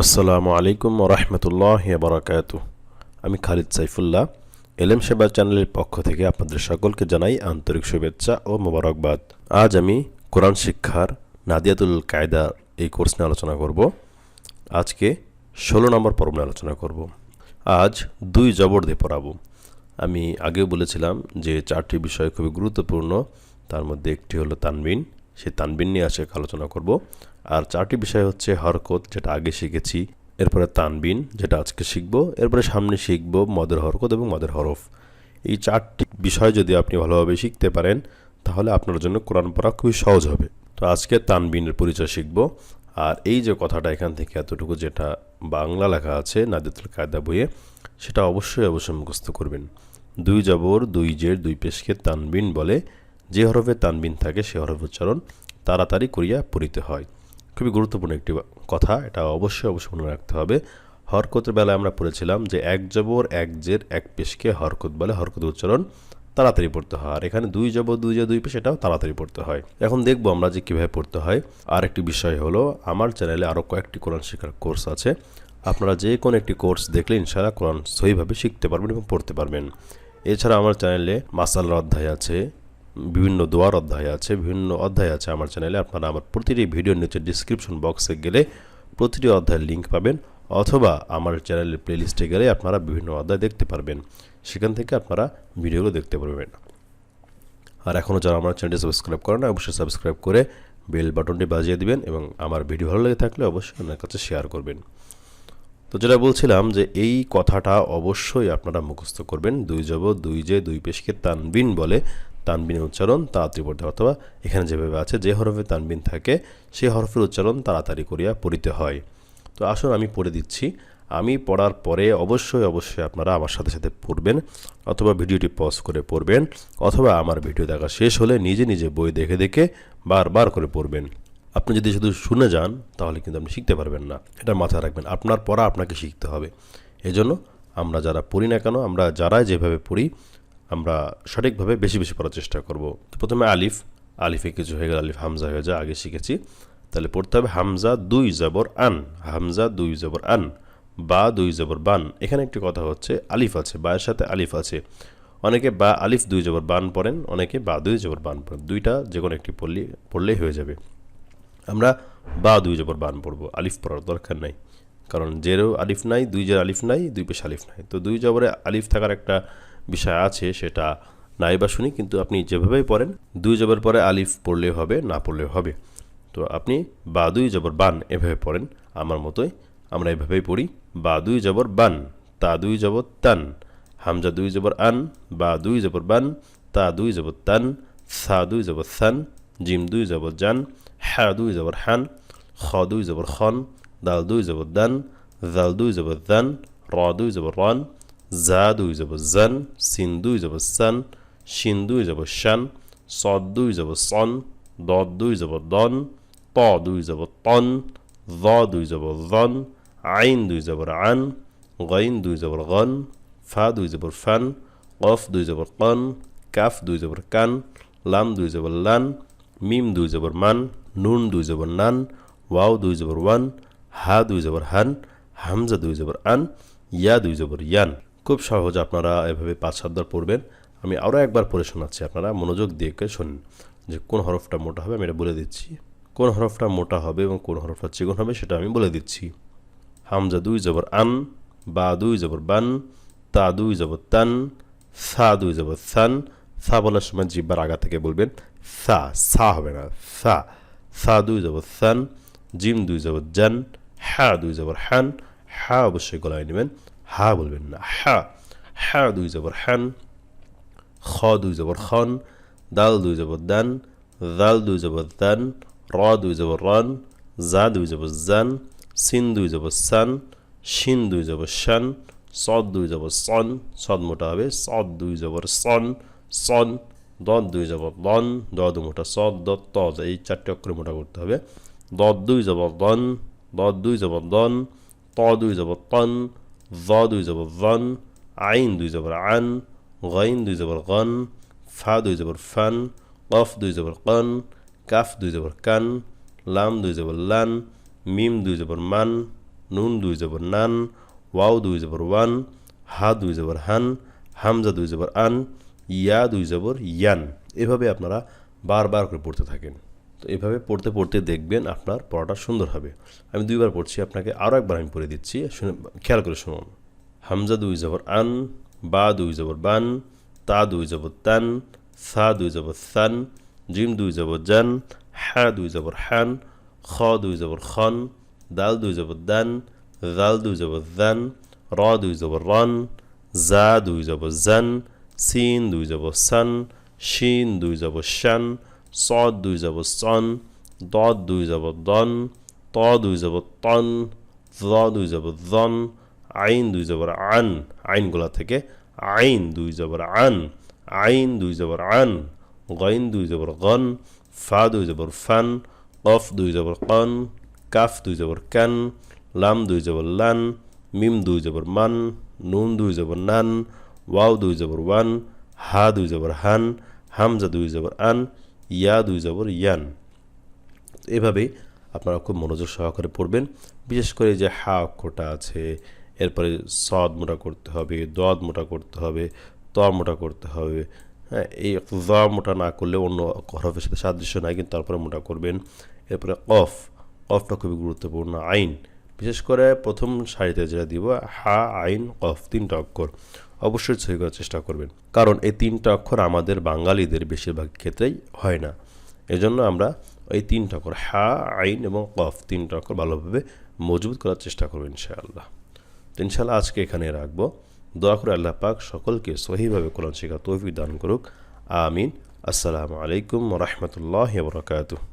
আসসালামু আলাইকুম রহমতুল্লাহ বারাকাত আমি খালিদ সাইফুল্লাহ, এলএম সেবা চ্যানেলের পক্ষ থেকে আপনাদের সকলকে জানাই আন্তরিক শুভেচ্ছা ও মোবারকবাদ। আজ আমি কোরআন শিক্ষার নাদিয়াতুল কায়দা এই কোর্স নিয়ে আলোচনা করব। আজকে ষোলো নম্বর পর্ব নিয়ে আলোচনা করব। আজ দুই জবর দিয়ে পড়াবো। আমি আগেও বলেছিলাম যে চারটি বিষয় খুবই গুরুত্বপূর্ণ, তার মধ্যে একটি হলো তানবিন, সেই তানবিন নিয়ে আজকে আলোচনা করব। আর চারটি বিষয় হচ্ছে হরকত, যেটা আগে শিখেছি, এরপরে তানবিন, যেটা আজকে শিখব, এরপরে সামনে শিখব মদের হরকত এবং মদের হরফ। এই চারটি বিষয় যদি আপনি ভালোভাবে শিখতে পারেন, তাহলে আপনার জন্য কোরআন পড়া খুবই সহজ হবে। তো আজকে তানবিনের পরিচয় শিখব। আর এই যে কথাটা এখান থেকে এতটুকু যেটা বাংলা লেখা আছে নাদিতুল কায়দা বইয়ে, সেটা অবশ্যই অবশ্যই মুখস্থ করবেন। দুই জবর, দুই জের, দুই পেশকে তানবিন বলে, যে হরফে তানবিন থাকে, সে হরফ উচ্চারণ তাড়াতাড়ি করিয়া পড়িতে হয়। খুবই গুরুত্বপূর্ণ একটি কথা, এটা অবশ্যই অবশ্যই মনে রাখতে হবে। হরকতের বেলায় আমরা পড়েছিলাম যে এক জবর, এক জের, এক পেশকে হরকত বলে হরকত উচ্চারণ তাড়াতাড়ি পড়তে হয়। আর এখানে দুই জবর, দুই যে দুই পেশ, এটাও তাড়াতাড়ি পড়তে হয়। এখন দেখব আমরা যে কীভাবে পড়তে হয়। আর একটি বিষয় হলো, আমার চ্যানেলে আরও কয়েকটি কোরআন শেখার কোর্স আছে। আপনারা যে কোনো একটি কোর্স দেখলে ইনশাআল্লাহ কোরআন সহিভাবে শিখতে পারবেন এবং পড়তে পারবেন। এছাড়া আমার চ্যানেলে মাসাল্লা অধ্যায় আছে। বিভিন্ন দোয়ার অধ্যায় আছে, বিভিন্ন অধ্যায় আছে আমার চ্যানেলে আপনারা আমার প্রতিটি ভিডিওর নিচে ডিসক্রিপশন বক্সে গেলে প্রতিটি অধ্যায়ের লিঙ্ক পাবেন, অথবা আমার চ্যানেলের প্লেলিস্টে গেলে আপনারা বিভিন্ন অধ্যায় দেখতে পারবেন। সেখান থেকে আপনারা ভিডিওগুলো দেখতে পারবেন। আর এখনও যারা আমার চ্যানেলটি সাবস্ক্রাইব করেন অবশ্যই সাবস্ক্রাইব করে বেল বাটনটি বাজিয়ে দিবেন এবং আমার ভিডিও ভালো লেগে থাকলে অবশ্যই আপনার কাছে শেয়ার করবেন। তো যেটা বলছিলাম যে এই কথাটা অবশ্যই আপনারা মুখস্থ করবেন। দুই জব দুই যে, দুই পেশকে তানবিন বলে তানবিনের উচ্চারণ তাড়াতাড়ি পড়তে অথবা এখানে যেভাবে আছে, যে হরফে তানবিন থাকে সেই হরফের উচ্চারণ তাড়াতাড়ি করিয়া পড়িতে হয়। তো আসুন আমি পড়ে দিচ্ছি। আমি পড়ার পরে অবশ্যই অবশ্যই আপনারা আমার সাথে সাথে পড়বেন, অথবা ভিডিওটি পজ করে পড়বেন, অথবা আমার ভিডিও দেখা শেষ হলে নিজে নিজে বই দেখে দেখে বারবার করে পড়বেন। আপনি যদি শুধু শুনে যান, তাহলে কিন্তু আপনি শিখতে পারবেন না। এটা মাথায় রাখবেন, আপনার পড়া আপনাকে শিখতে হবে। এজন্য আমরা যারা পড়ি না কেন, আমরা যারাই যেভাবে পড়ি আমরা সঠিকভাবে বেশি বেশি পড়ার চেষ্টা করব। প্রথমে আলিফ, আলিফে কিছু হয়ে গেল, আলিফ হামজা হয়ে যায়, আগে শিখেছি। তাহলে পড়তে হবে হামজা দুই জবর আন, হামজা দুই জবর আন, বা দুই জবর বান। এখানে একটি কথা হচ্ছে, আলিফ আছে, বায়ের সাথে আলিফ আছে। অনেকে বা আলিফ দুই জবর বান পড়েন, অনেকে বা দুই জবর বান পড়েন। দুইটা যে কোনো একটি পড়লে, পড়লেই হয়ে যাবে। আমরা বা দুই জবর বান পড়ব, আলিফ পড়ার দরকার নাই। কারণ জেরও আলিফ নাই, দুই জের আলিফ নাই, দুই পেশ আলিফ নাই। তো দুই জবরে আলিফ থাকার একটা বিষয় আছে সেটা নাই বা শুনি কিন্তু আপনি যেভাবেই পড়েন দুই জবর পরে আলিফ পড়লেও হবে না পড়লেও হবে তো আপনি বা দুই জবর বান এভাবে পড়েন আমার মতোই আমরা এভাবেই পড়ি বা দুই জবর বান তা দুই জবর তান হামজা দুই জবর আন বা দুই জবর বান তা দুই জবর তান সা দুই জবর সান জিম দুই জবর জান হ্যা দুই জবর হান খ দুই জবর খন দাল দুই জবর দান জাল দুই জবর দান র দুই জবর রন জা দুই জবর জান সিন দুই জবর সান শিন দুই জবর শান সদ দুই জবর সন দদ দুই জবর দন ত দুই জবর তন জ দুই জবর জন আইন দুই জবর আন গইন দুই জবর গন ফা দুই জবর ফান কফ দুই জবর কন কাফ দুই জবর কান লাম দুই জবর লান মিম দুই জবর মান নুন দুই জবর নান ওয়াও দুই জবর ওয়ান হা দুই জবর হান হামজা দুই জবর আন ইয়া দুই জবর ইয়ান খুব সহজ আপনারা এভাবে পাঁচ সাতবার পড়বেন। আমি আরও একবার পড়ে শোনাচ্ছি আপনারা, মনোযোগ দিয়ে শুনুন যে কোন হরফটা মোটা হবে আমি এটা বলে দিচ্ছি। কোন হরফটা মোটা হবে এবং কোন হরফটা চিকন হবে সেটা আমি বলে দিচ্ছি। হামজা দুই জবর আন, বা দুই জবর বান, তা দুই জবর তান, সা দুই জবর সান। সা বলার সময় জিব্বার আগা থেকে বলবেন, সা সা হবে না, সা। সা দুই জবর সান, জিম দুই জবর জান হ্যা দুই জবর হ্যান হ্যা অবশ্যই গলায় নেবেন। হা বলবেন না হ্যা হ্যা দুই জবর হ্যান খ দুই জবর খন দাল দুই জবর দান দাল দুই জবর দান র দুই জবর রন জা দুই জবর জান সিন দুই জবর সান শিন দুই জবর শান সদ দুই জবর সন সদ মোটা হবে সদ দুই জবর সন সন দদ দুই জবর দন দদ মোটা সদ দত ত এই চারটে অক্ষরে মোটা করতে হবে দদ দুই জবর দন দদ দুই জবর দন ত দুই জবর তন জ দুই জবর জন আইন দুই জবর আন গইন দুই জবর গন ফা দুই জবর ফান কফ দুই জবর কন কাফ দুই জবর কান লাম দুই জবর লান মিম দুই জবর মান নুন দুই জবর নান ওয়াও দুই জবর ওয়ান হা দুই জবর হান হামজা দুই জবর আন ইয়া দুই জবর ইয়ান এভাবে আপনারা বারবার করে পড়তে থাকেন তো এভাবে পড়তে পড়তে দেখবেন আপনার পড়াটা সুন্দর হবে আমি দুইবার পড়ছি আপনাকে আরও একবার আমি পড়ে দিচ্ছি শুনে খেয়াল করে শুনুন হামজা দুই জবর আন বা দুই জবর বান তা দুই জবর তান সা দুই জবর সান জিম দুই জবর জান হ্যা দুই জবর হ্যান খ দুই জবর খন দাল দুই জবর দান জাল দুই জবর জান র দুই জবর রন জা দুই জবর জান সিন দুই জবর সান শিন দুই জবর শান স দুই যাব চন দ দুই যাব দন ত দুই যাব তন জ দুই যাব জন আইন দুই যাবর আন আইনগুলা থেকে আইন দুই যাবর আন আইন দুই যাবর আন গইন দুই যাবর গন ফা দুই যাবর ফান কফ দুই যাবর কন কাফ দুই যাবর কান লাম দুই যাবর লান মিম দুই যাবর মান নুন দুই যাবর নান ওয়াও দুই যাবর ওয়ান হা দুই যাবর হান হামজা দুই যাবর আন ইয়া দুই জবর ইয়ান। এভাবেই আপনারা খুব মনোযোগ সহকারে পড়বেন। বিশেষ করে যে হা অক্ষরটা আছে, এরপরে সদ মোটা করতে হবে, দদ মোটা করতে হবে, ত মোটা করতে হবে। হ্যাঁ এই জ মোটা না করলে অন্য হরফের সাথে সাদৃশ্য নাই, কিন্তু তারপরে মোটা করবেন। এরপরে কফ কফটা খুবই গুরুত্বপূর্ণ। আইন বিশেষ করে প্রথম সারিতে যেটা দিব, হা, আইন, কফ, তিনটা অক্ষর। অবশ্যই সহি করার চেষ্টা করবেন। কারণ এই তিনটা অক্ষর আমাদের বাঙালিদের বেশিরভাগ ক্ষেত্রেই হয় না। এজন্য আমরা এই তিনটা অক্ষর, হা, আইন এবং কফ, তিনটা অক্ষর ভালোভাবে মজবুত করার চেষ্টা করব ইনশাআল্লাহ। ইনশাআল্লাহ আজকে এখানে রাখব। দোয়া করে আল্লাহ পাক সকলকে সহিভাবে কোরআন শেখা তৌফিক দান করুক। আমিন। আসসালামু আলাইকুম রহমতুল্লাহ বরকাতুহ।